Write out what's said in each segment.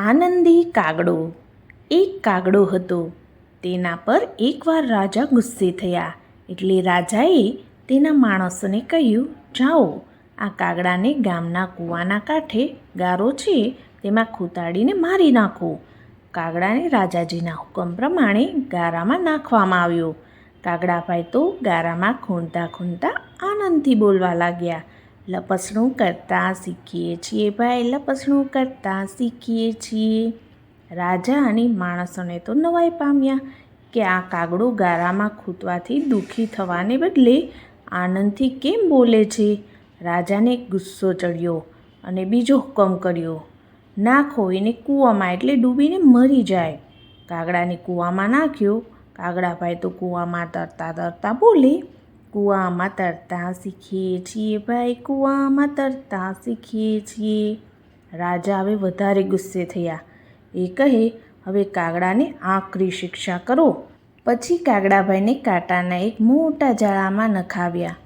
આનંદી કાગડો. એક કાગડો હતો. તેના પર એકવાર રાજા ગુસ્સે થયા. એટલે રાજાએ તેના માણસોને કહ્યું, જાઓ, આ કાગડાને ગામના કૂવાના કાંઠે ગારો છે, તેમાં ખૂતાડીને મારી નાખો. કાગડાને રાજાજીના હુકમ પ્રમાણે ગારામાં નાખવામાં આવ્યો. કાગડાભાઈ તો ગારામાં ખૂંદતા ખૂંદતા આનંદથી બોલવા લાગ્યા. લપસણું કરતાં શીખીએ છીએ ભાઈ, લપસણું કરતાં શીખીએ છીએ. રાજા અને માણસોને તો નવાઈ પામ્યા કે આ કાગડો ગારામાં ખૂંદવાથી દુઃખી થવાને બદલે આનંદથી કેમ બોલે છે? રાજાને ગુસ્સો ચડ્યો અને બીજો હુકમ કર્યો નાખો એને કૂવામાં એટલે ડૂબીને મરી જાય. કાગડાને કૂવામાં નાખ્યો. કાગડાભાઈ તો કૂવામાં તરતા તરતા બોલે કૂવામાં તરતા શીખીએ છીએ ભાઈ, કૂવામાં તરતા શીખીએ છીએ. રાજા હવે વધારે ગુસ્સે થયા. એ કહે, હવે કાગડાને આકરી શિક્ષા કરો. પછી કાગડાભાઈને કાંટાના એક મોટા જાળામાં નખાવ્યા.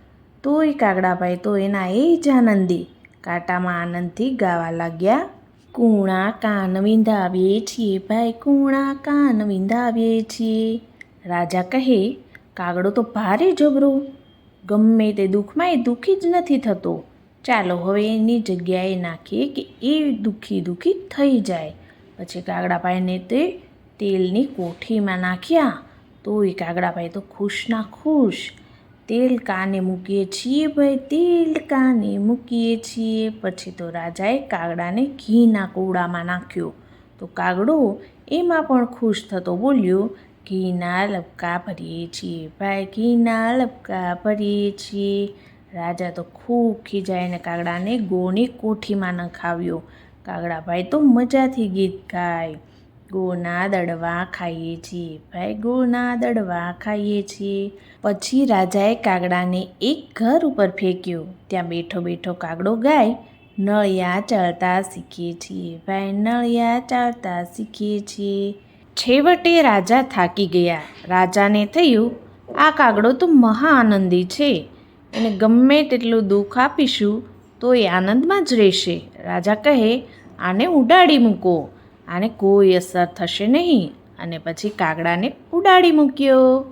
તોય કાગડાભાઈ તો એના એ જ આનંદી કાંટામાં આનંદથી ગાવા લાગ્યા. કૂણા કાન વિંધાવીએ છીએ ભાઈ, કૂણા કાન વિંધાવીએ છીએ. રાજા કહે કાગડો તો ભારે જબરો. ગમે તે દુઃખમાં એ દુઃખી જ નથી થતો. ચાલો હવે એની જગ્યાએ નાખીએ કે એ દુઃખી દુઃખી થઈ જાય. પછી કાગડાભાઈને તે તેલની કોઠીમાં નાખ્યા તોય કાગડાભાઈ તો ખુશના ખુશ. તેલ કાને મૂકીએ છીએ ભાઈ, તેલ કાને મૂકીએ છીએ. પછી તો રાજાએ કાગડાને ઘીના કૂડામાં નાખ્યો. તો કાગડો એમાં પણ ખુશ થતો બોલ્યો ઘીના લપકા ભરીએ છીએ. ભાઈ ઘીના લપકા ભરીએ છીએ. રાજા તો ખૂબ ખીજાઈને કાગડાને ગોની કોઠીમાં નખાવ્યો. કાગડાભાઈ તો મજાથી ગીત ગાય. ગોના દડવા ખાઈએ છીએ. ભાઈ ગોના દડવા ખાઈએ છીએ. પછી રાજાએ કાગડાને એક ઘર ઉપર ફેંક્યો. ત્યાં બેઠો બેઠો કાગડો ગાય. નળિયા ચાલતા શીખીએ છીએ. ભાઈ, નળિયા ચાલતા શીખીએ છીએ. છેવટે રાજા થાકી ગયા. રાજાને થયું, આ કાગડો તો મહા આનંદી છે. એને ગમે તેટલું દુઃખ આપીશું તો એ આનંદમાં જ રહેશે. રાજા કહે, આને ઉડાડી મૂકો. આને કોઈ અસર થશે નહીં. અને પછી કાગડાને ઉડાડી મૂક્યો.